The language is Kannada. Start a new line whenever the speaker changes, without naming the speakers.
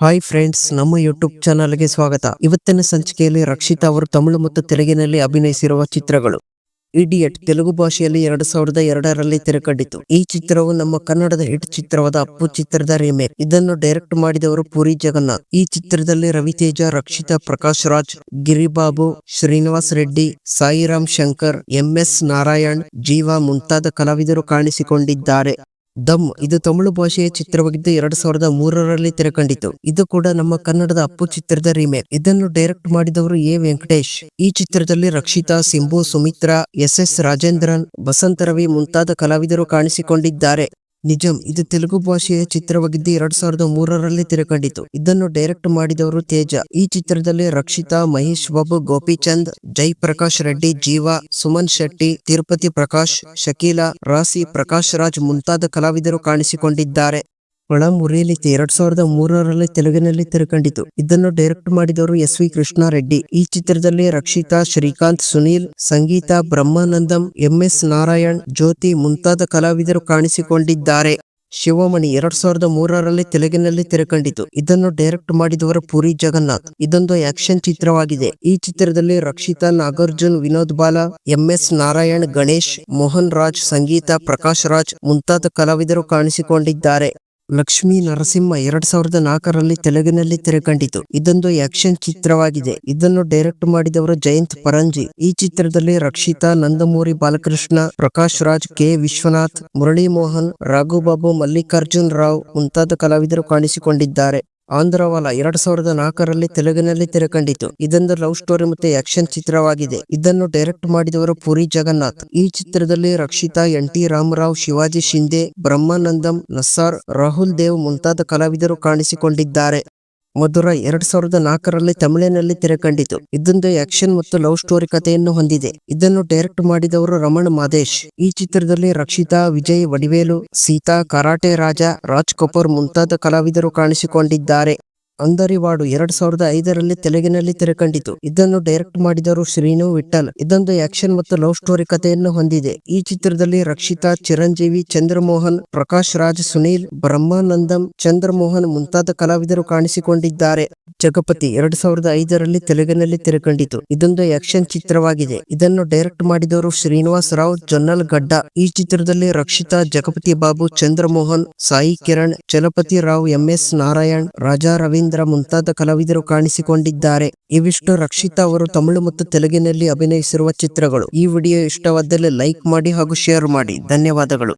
ಹಾಯ್ ಫ್ರೆಂಡ್ಸ್ ನಮ್ಮ ಯೂಟ್ಯೂಬ್ ಚಾನಲ್ಗೆ ಸ್ವಾಗತ. ಇವತ್ತಿನ ಸಂಚಿಕೆಯಲ್ಲಿ ರಕ್ಷಿತಾ ಅವರು ತಮಿಳು ಮತ್ತು ತೆಲುಗಿನಲ್ಲಿ ಅಭಿನಯಿಸಿರುವ ಚಿತ್ರಗಳು. ಇಡಿಯಟ್ ತೆಲುಗು ಭಾಷೆಯಲ್ಲಿ ಎರಡು ಸಾವಿರದ ಎರಡರಲ್ಲಿ ತೆರೆಕಂಡಿತು ಈ ಚಿತ್ರವು ನಮ್ಮ ಕನ್ನಡದ ಹಿಟ್ ಚಿತ್ರವಾದ ಅಪ್ಪು ಚಿತ್ರದ ರಿಮೇಕ್ ಇದನ್ನು ಡೈರೆಕ್ಟ್ ಮಾಡಿದವರು ಪುರಿ ಜಗನ್ನಾಥ್. ಈ ಚಿತ್ರದಲ್ಲಿ ರವಿತೇಜ, ರಕ್ಷಿತಾ, ಪ್ರಕಾಶ್ ರಾಜ್, ಗಿರಿಬಾಬು, ಶ್ರೀನಿವಾಸ್ ರೆಡ್ಡಿ, ಸಾಯಿರಾಮ್ ಶಂಕರ್, ಎಂ ಎಸ್ ನಾರಾಯಣ್, ಜೀವ ಮುಂತಾದ ಕಲಾವಿದರು ಕಾಣಿಸಿಕೊಂಡಿದ್ದಾರೆ. ದಮ್ ಇದು ತಮಿಳು ಭಾಷೆಯ ಚಿತ್ರವಾಗಿದ್ದು ಎರಡ್ ಸಾವಿರದ ಮೂರರಲ್ಲಿ ತೆರೆಕಂಡಿತು ಇದು ಕೂಡ ನಮ್ಮ ಕನ್ನಡದ ಅಪ್ಪು ಚಿತ್ರದ ರಿಮೇಕ್. ಇದನ್ನು ಡೈರೆಕ್ಟ್ ಮಾಡಿದವರು ಎ ವೆಂಕಟೇಶ್. ಈ ಚಿತ್ರದಲ್ಲಿ ರಕ್ಷಿತಾ, ಸಿಂಬು, ಸುಮಿತ್ರಾ, ಎಸ್ ಎಸ್ ರಾಜೇಂದ್ರನ್ ಬಸಂತ ರವಿ ಮುಂತಾದ ಕಲಾವಿದರು ಕಾಣಿಸಿಕೊಂಡಿದ್ದಾರೆ. ನಿಜಂ, ಇದು ತೆಲುಗು ಭಾಷೆಯ ಚಿತ್ರವಾಗಿದ್ದು ಎರಡ್ ಸಾವಿರದ ಮೂರರಲ್ಲಿ ತೆರೆಕಂಡಿತು ಇದನ್ನು ಡೈರೆಕ್ಟ್ ಮಾಡಿದವರು ತೇಜ. ಈ ಚಿತ್ರದಲ್ಲಿ ರಕ್ಷಿತಾ, ಮಹೇಶ್ ಬಾಬು, ಗೋಪಿಚಂದ್ ಜೈ ಪ್ರಕಾಶ್ ರೆಡ್ಡಿ, ಜೀವ, ಸುಮನ್ ಶೆಟ್ಟಿ, ತಿರುಪತಿ ಪ್ರಕಾಶ್, ಶಕೀಲಾ, ರಾಸಿ ಪ್ರಕಾಶ್ ರಾಜ್ ಮುಂತಾದ ಕಲಾವಿದರು ಕಾಣಿಸಿಕೊಂಡಿದ್ದಾರೆ. ಮುರಿಯಲಿತೆ ಎರಡ್ ಸಾವಿರದ ಮೂರರಲ್ಲಿ ತೆಲುಗಿನಲ್ಲಿ ತೆರೆಕಂಡಿತು ಇದನ್ನು ಡೈರೆಕ್ಟ್ ಮಾಡಿದವರು ಎಸ್ ವಿ ಕೃಷ್ಣಾರೆಡ್ಡಿ. ಈ ಚಿತ್ರದಲ್ಲಿ ರಕ್ಷಿತಾ, ಶ್ರೀಕಾಂತ್, ಸುನೀಲ್, ಸಂಗೀತ, ಬ್ರಹ್ಮಾನಂದಂ, ಎಂ ಎಸ್ ನಾರಾಯಣ್, ಜ್ಯೋತಿ ಮುಂತಾದ ಕಲಾವಿದರು ಕಾಣಿಸಿಕೊಂಡಿದ್ದಾರೆ. ಶಿವಮಣಿ ಎರಡ್ ಸಾವಿರದ ಮೂರರಲ್ಲಿ ತೆಲುಗಿನಲ್ಲಿ ತೆರೆಕಂಡಿತು ಇದನ್ನು ಡೈರೆಕ್ಟ್ ಮಾಡಿದವರು ಪುರಿ ಜಗನ್ನಾಥ್. ಇದೊಂದು ಆಕ್ಷನ್ ಚಿತ್ರವಾಗಿದೆ. ಈ ಚಿತ್ರದಲ್ಲಿ ರಕ್ಷಿತಾ, ನಾಗಾರ್ಜುನ್, ವಿನೋದ್ ಬಾಲ, ಎಂ ಎಸ್ ನಾರಾಯಣ್, ಗಣೇಶ್, ಮೋಹನ್ ರಾಜ್, ಸಂಗೀತ, ಪ್ರಕಾಶ್ ರಾಜ್ ಮುಂತಾದ ಕಲಾವಿದರು ಕಾಣಿಸಿಕೊಂಡಿದ್ದಾರೆ. ಲಕ್ಷ್ಮೀ ನರಸಿಂಹ ಎರಡ್ ಸಾವಿರದ ನಾಲ್ಕರಲ್ಲಿ ತೆಲುಗಿನಲ್ಲಿ ತೆರೆಕಂಡಿತು. ಇದೊಂದು ಆಕ್ಷನ್ ಚಿತ್ರವಾಗಿದೆ. ಇದನ್ನು ಡೈರೆಕ್ಟ್ ಮಾಡಿದವರು ಜಯಂತ್ ಪರಂಜಿ. ಈ ಚಿತ್ರದಲ್ಲಿ ರಕ್ಷಿತಾ, ನಂದಮೂರಿ ಬಾಲಕೃಷ್ಣ, ಪ್ರಕಾಶ್ ರಾಜ್, ಕೆ. ವಿಶ್ವನಾಥ್ ಮುರಳಿ ಮೋಹನ್ ರಾಘುಬಾಬು ಮಲ್ಲಿಕಾರ್ಜುನ್ ರಾವ್ ಮುಂತಾದ ಕಲಾವಿದರು ಕಾಣಿಸಿಕೊಂಡಿದ್ದಾರೆ. ಆಂಧ್ರವಾಲ ಎರಡ್ ಸಾವಿರದ ನಾಲ್ಕರಲ್ಲಿ ತೆಲುಗಿನಲ್ಲಿ ತೆರೆಕಂಡಿತು. ಇದೊಂದು ಲವ್ ಸ್ಟೋರಿ ಮತ್ತೆ ಆಕ್ಷನ್ ಚಿತ್ರವಾಗಿದೆ. ಇದನ್ನು ಡೈರೆಕ್ಟ್ ಮಾಡಿದವರು ಪುರಿ ಜಗನ್ನಾಥ್. ಈ ಚಿತ್ರದಲ್ಲಿ ರಕ್ಷಿತಾ ಎನ್ ಟಿ ರಾಮರಾವ್, ಶಿವಾಜಿ ಶಿಂದೆ ಬ್ರಹ್ಮಾನಂದಂ, ನಸ್ಸಾರ್, ರಾಹುಲ್ ದೇವ್ ಮುಂತಾದ ಕಲಾವಿದರು ಕಾಣಿಸಿಕೊಂಡಿದ್ದಾರೆ. ಮಧುರ ಎರಡ್ ಸಾವಿರದ ನಾಲ್ಕರಲ್ಲಿ ತಮಿಳಿನಲ್ಲಿ ತೆರೆಕಂಡಿತು. ಇದೊಂದು ಆಕ್ಷನ್ ಮತ್ತು ಲವ್ ಸ್ಟೋರಿ ಕಥೆಯನ್ನು ಹೊಂದಿದೆ. ಇದನ್ನು ಡೈರೆಕ್ಟ್ ಮಾಡಿದವರು ರಮಣ್ ಮಾದೇಶ್. ಈ ಚಿತ್ರದಲ್ಲಿ ರಕ್ಷಿತಾ, ವಿಜಯ್, ವಡಿವೇಲು, ಸೀತಾ, ಕರಾಟೆ ರಾಜ, ರಾಜ್ ಕಪೂರ್ ಮುಂತಾದ ಕಲಾವಿದರು ಕಾಣಿಸಿಕೊಂಡಿದ್ದಾರೆ. ಅಂದರಿವಾಡು ಎರಡ್ ಸಾವಿರದ ಐದರಲ್ಲಿ ತೆಲುಗಿನಲ್ಲಿ ತೆರೆಕಂಡಿತು. ಇದನ್ನು ಡೈರೆಕ್ಟ್ ಮಾಡಿದರು ಶ್ರೀನು ವಿಠಲ್ ಇದೊಂದು ಆಕ್ಷನ್ ಮತ್ತು ಲವ್ ಸ್ಟೋರಿ ಕಥೆಯನ್ನು ಹೊಂದಿದೆ. ಈ ಚಿತ್ರದಲ್ಲಿ ರಕ್ಷಿತಾ, ಚಿರಂಜೀವಿ, ಚಂದ್ರಮೋಹನ್, ಪ್ರಕಾಶ್ ರಾಜ್, ಸುನೀಲ್, ಬ್ರಹ್ಮಾನಂದಂ, ಚಂದ್ರಮೋಹನ್ ಮುಂತಾದ ಕಲಾವಿದರು ಕಾಣಿಸಿಕೊಂಡಿದ್ದಾರೆ. ಜಗಪತಿ ಎರಡ್ ಸಾವಿರದ ಐದರಲ್ಲಿ ತೆಲುಗಿನಲ್ಲಿ ತೆರೆಕಂಡಿತು ಇದೊಂದು ಆಕ್ಷನ್ ಚಿತ್ರವಾಗಿದೆ. ಇದನ್ನು ಡೈರೆಕ್ಟ್ ಮಾಡಿದವರು ಶ್ರೀನಿವಾಸ್ ರಾವ್, ಜೊನ್ನಲ್ ಗಡ್ಡ. ಈ ಚಿತ್ರದಲ್ಲಿ ರಕ್ಷಿತಾ, ಜಗಪತಿ ಬಾಬು, ಚಂದ್ರಮೋಹನ್, ಸಾಯಿ ಕಿರಣ್, ಚಲಪತಿ ರಾವ್ ಎಂ ಎಸ್ ನಾರಾಯಣ್, ರಾಜಾ ರವೀಂದ್ರ ಮುಂತಾದ ಕಲಾವಿದರು ಕಾಣಿಸಿಕೊಂಡಿದ್ದಾರೆ. ಇವಿಷ್ಟು ರಕ್ಷಿತಾ ಅವರು ತಮಿಳು ಮತ್ತು ತೆಲುಗಿನಲ್ಲಿ ಅಭಿನಯಿಸಿರುವ ಚಿತ್ರಗಳು. ಈ ವಿಡಿಯೋ ಇಷ್ಟವಾದಲ್ಲಿ ಲೈಕ್ ಮಾಡಿ ಹಾಗೂ ಶೇರ್ ಮಾಡಿ. ಧನ್ಯವಾದಗಳು.